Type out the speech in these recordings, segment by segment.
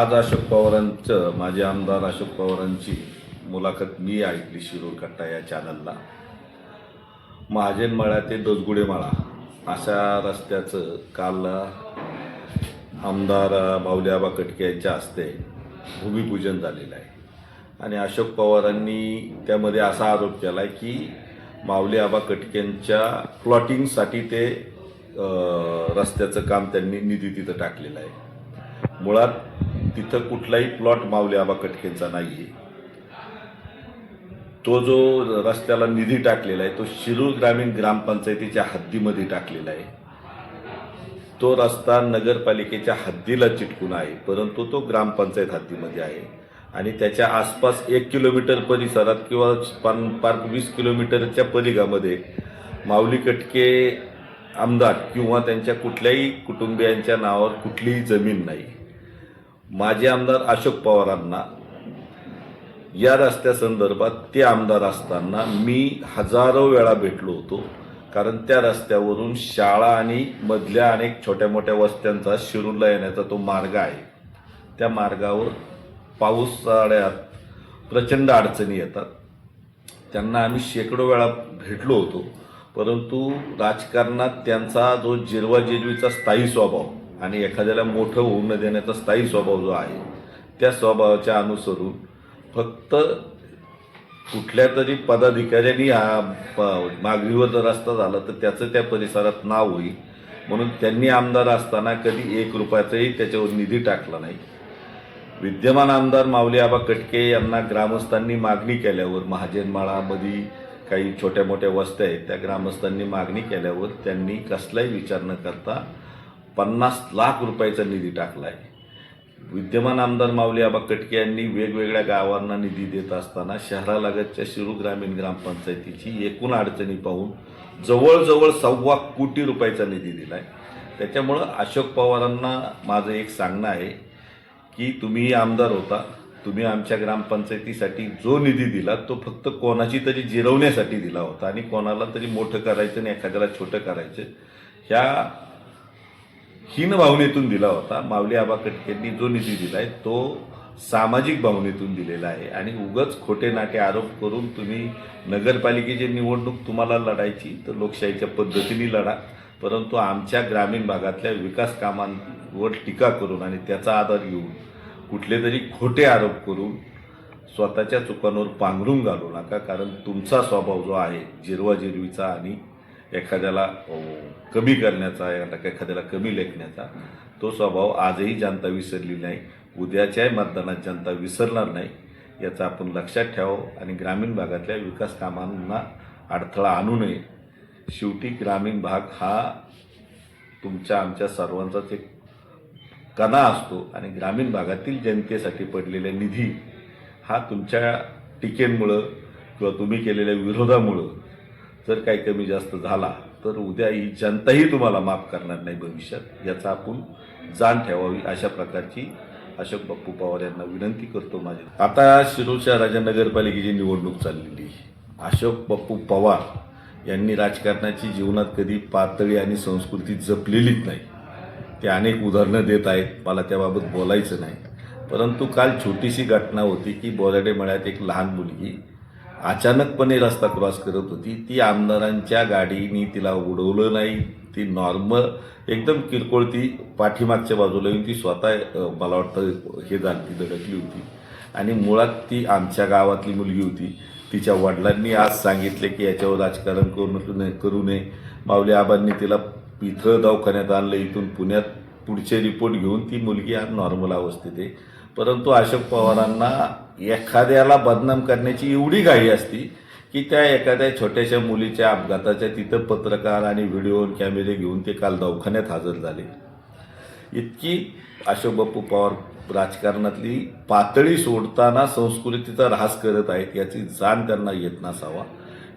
आज अशोक पवारांचं माझे आमदार अशोक पवारांची मुलाखत मी ऐकली शिरूर कट्टा या चॅनलला. महाजन मळा ते दोसगुडे माळा अशा रस्त्याचं काल आमदार बावल्याबा आबा कटके यांच्या हस्ते भूमिपूजन झालेलं आहे. आणि अशोक पवारांनी त्यामध्ये असा आरोप केला आहे की माऊली आबा कटकेंच्या प्लॉटिंगसाठी ते रस्त्याचं काम त्यांनी निधी तिथं टाकलेलं आहे. मुळात तिथं कुठलाही प्लॉट माऊली आबा कटकेंचा नाही आहे तो जो रस्त्याला निधी टाकलेला आहे तो शिरूर ग्रामीण ग्रामपंचायतीच्या हद्दीमध्ये टाकलेला आहे. तो रस्ता नगरपालिकेच्या हद्दीला चिटकून आहे परंतु तो ग्रामपंचायत हद्दीमध्ये आहे. आणि त्याच्या आसपास एक किलोमीटर परिसरात किंवा पान पार वीस किलोमीटरच्या परिघामध्ये माऊली कटके आमदार किंवा त्यांच्या कुठल्याही कुटुंबियांच्या नावावर कुठलीही जमीन नाही. माजी आमदार अशोक पवारांना या रस्त्यासंदर्भात ते आमदार असताना मी हजारो वेळा भेटलो होतो. कारण त्या रस्त्यावरून शाळा आणि मधल्या अनेक छोट्या मोठ्या वस्त्यांचा शिरूरला येण्याचा तो मार्ग आहे. त्या मार्गावर पावसाळ्यात प्रचंड अडचणी येतात. त्यांना आम्ही शेकडो वेळा भेटलो होतो. परंतु राजकारणात त्यांचा जो जिरवाजिरवीचा स्थायी स्वभाव आणि एखाद्याला मोठं होऊ न देण्याचा स्थायी स्वभाव जो आहे त्या स्वभावाच्या अनुसरून फक्त कुठल्या तरी पदाधिकाऱ्यांनी हा मागणीवर जर रस्ता झाला तर त्याचं त्या परिसरात नाव होईल. म्हणून त्यांनी आमदार असताना कधी एक रुपयाचाही त्याच्यावर निधी टाकला नाही. विद्यमान आमदार माऊली आबा कटके यांना ग्रामस्थांनी मागणी केल्यावर महाजनमाळामध्ये काही छोट्या मोठ्या वस्त्या आहेत त्या ग्रामस्थांनी मागणी केल्यावर त्यांनी कसलाही विचार न करता पन्नास लाख रुपयाचा निधी टाकला आहे विद्यमान आमदार माऊली आबा कटके यांनी वेगवेगळ्या गावांना निधी देत असताना शहरालगतच्या शिरू ग्रामीण ग्रामपंचायतीची एकूण अडचणी पाहून जवळजवळ सव्वा कोटी रुपयाचा निधी दिला आहे त्याच्यामुळं अशोक पवारांना माझं एक सांगणं आहे की तुम्ही आमदार होता तुम्ही आमच्या ग्रामपंचायतीसाठी जो निधी दिला तो फक्त कोणाची तरी जिरवण्यासाठी दिला होता आणि कोणाला तरी मोठं करायचं आणि एखाद्याला छोटं करायचं. ह्या हीन भावनेतून दिला होता. माऊली आबा कटकेंनी जो निधी दिलाय तो सामाजिक भावनेतून दिलेला आहे. आणि उगच खोटे नाटे आरोप करून तुम्ही नगरपालिकेची निवडणूक तुम्हाला लढायची तर लोकशाहीच्या पद्धतीने लढा. परंतु आमच्या ग्रामीण भागातल्या विकास कामांवर टीका करून आणि त्याचा आधार घेऊन कुठले तरी खोटे आरोप करून स्वतःच्या चुकांवर पांघरून घालू नका कारण तुमचा स्वभाव जो आहे जिरवाजिरवीचा आणि एखाद्याला कमी करण्याचा एखाद्याला कमी लेखण्याचा तो स्वभाव आजही जनता विसरली नाही उद्याच्याही मतदानात जनता विसरणार नाही याचं आपण लक्षात ठेवावं आणि ग्रामीण भागातल्या विकास कामांना अडथळा आणू नये. शेवटी ग्रामीण भाग हा तुमच्या आमच्या सर्वांचाच एक कणा असतो आणि ग्रामीण भागातील जनतेसाठी पडलेला निधी हा तुमच्या टीकेमुळं किंवा तुम्ही केलेल्या विरोधामुळं जर काही कमी जास्त झाला तर उद्या ही जनताही तुम्हाला माफ करणार नाही भविष्यात. याचा आपण जाण ठेवावी अशा प्रकारची अशोक बाप्पू पवार यांना विनंती करतो माझी आता शिरूर राजा नगरपालिकेची निवडणूक चाललेली आहे. अशोक बाप्पू पवार यांनी राजकारणाची जीवनात कधी पातळी आणि संस्कृती जपलेलीच नाही. ते अनेक उदाहरणं देत आहेत. मला त्याबाबत बोलायचं नाही. परंतु काल छोटीशी घटना होती की बोराडे मळ्यात एक लहान मुलगी अचानकपणे रस्ता क्रॉस करत होती. ती आमदारांच्या गाडीनी तिला उडवलं नाही. ती नॉर्मल एकदम किरकोळ ती पाठीमागच्या बाजूला येऊन ती स्वतः मला वाटतं हे झाली धडकली होती. आणि मुळात ती आमच्या गावातली मुलगी होती. तिच्या वडिलांनी आज सांगितले की याच्यावर राजकारण करू नये करू नये. माऊली आबांनी तिला इथं दवाखान्यात आणलं. इथून पुण्यात पुढचे रिपोर्ट घेऊन ती मुलगी आज नॉर्मल अवस्थेत आहे. परंतु अशोक पवारांना एखाद्याला बदनाम करण्याची एवढी घाई असती की त्या एखाद्या छोट्याशा मुलीच्या अपघाताच्या तिथं पत्रकार आणि व्हिडिओ कॅमेरे घेऊन ते काल दवाखान्यात हजर झाले. इतकी अशोक बापू पवार राजकारणातली पातळी सोडताना संस्कृतीचा ऱ्हास करत आहेत याची जाण त्यांना येत नसावा.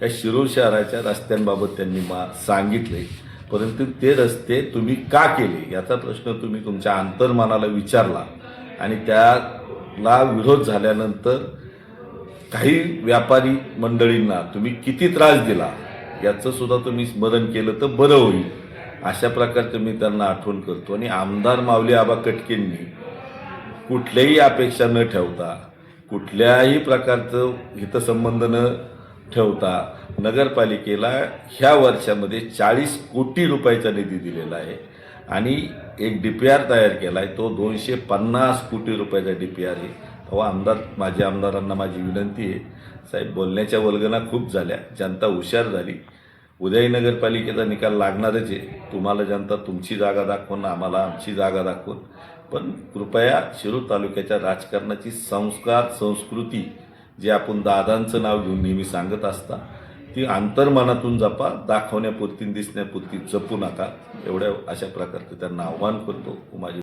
या शिरूर शहराच्या रस्त्यांबाबत त्यांनी मा सांगितले. परंतु ते रस्ते तुम्ही का केले? याचा प्रश्न तुम्ही तुमच्या अंतर्मनाला विचारला. आणि त्याला विरोध झाल्यानंतर काही व्यापारी मंडळींना तुम्ही किती त्रास दिला याचं सुद्धा तुम्ही स्मरण केलं तर बरं होईल. अशा प्रकारचं मी त्यांना आठवण करतो. आणि आमदार माऊली आबा कटकेंनी कुठल्याही अपेक्षा न ठेवता कुठल्याही प्रकारचं हितसंबंध न ठेवता नगरपालिकेला ह्या वर्षामध्ये चाळीस कोटी रुपयाचा निधी दिलेला आहे. आणि एक डी पी आर तयार केला आहे तो दोनशे पन्नास कोटी रुपयाचा डी पी आर आहे. तेव्हा आमदार माझ्या आमदारांना माझी विनंती आहे. साहेब बोलण्याच्या वल्गना खूप झाल्या जनता हुशार झाली. उदय नगरपालिकेचा निकाल लागणारच आहे. तुम्हाला जनता तुमची जागा दाखवून आम्हाला आमची जागा दाखवून. पण कृपया शिरूर तालुक्याच्या राजकारणाची संस्कार संस्कृती जे आपण दादांचं नाव घेऊन नेहमी सांगत असता ती अंतर्मनातून जपा दाखवण्यापुरती दिसण्यापुरती जपू नका. एवढ्या अशा प्रकारचं त्यांना आव्हान करतो. माझी